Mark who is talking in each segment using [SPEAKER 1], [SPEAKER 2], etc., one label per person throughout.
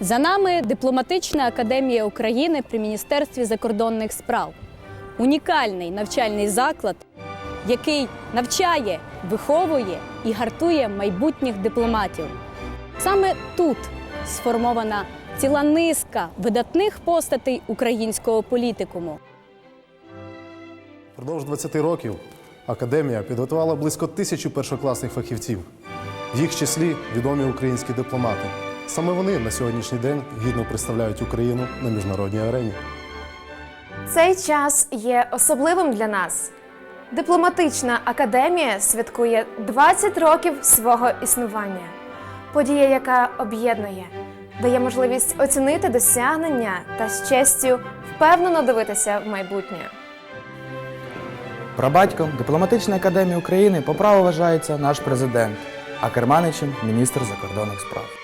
[SPEAKER 1] За нами дипломатична академія України при Міністерстві закордонних справ. Унікальний навчальний заклад, який навчає, виховує і гартує майбутніх дипломатів. Саме тут сформована ціла низка видатних постатей українського політикуму.
[SPEAKER 2] Впродовж 20 років академія підготувала близько тисячі першокласних фахівців. В їх числі відомі українські дипломати. Саме вони на сьогоднішній день гідно представляють Україну на міжнародній арені.
[SPEAKER 3] Цей час є особливим для нас. Дипломатична академія святкує 20 років свого існування. Подія, яка об'єднує, дає можливість оцінити досягнення та з честю впевнено дивитися в майбутнє.
[SPEAKER 4] Прабатьком дипломатичної академії України по праву вважається наш президент, а керманичем міністр закордонних справ.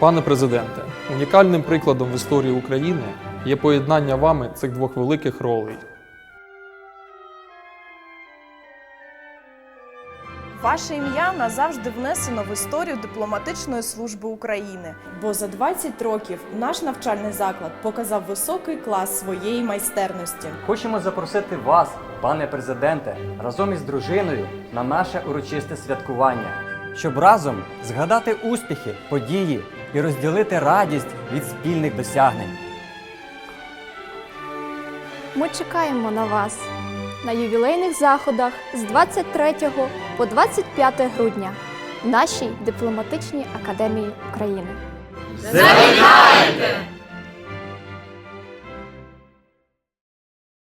[SPEAKER 5] Пане президенте, унікальним прикладом в історії України є поєднання вами цих двох великих ролей.
[SPEAKER 6] Ваше ім'я назавжди внесено в історію дипломатичної служби України, бо за 20 років наш навчальний заклад показав високий клас своєї майстерності.
[SPEAKER 7] Хочемо запросити вас, пане президенте, разом із дружиною на наше урочисте святкування, щоб разом згадати успіхи, події і розділити радість від спільних досягнень.
[SPEAKER 8] Ми чекаємо на вас на ювілейних заходах з 23 по 25 грудня в нашій дипломатичній академії України.
[SPEAKER 9] Завітайте!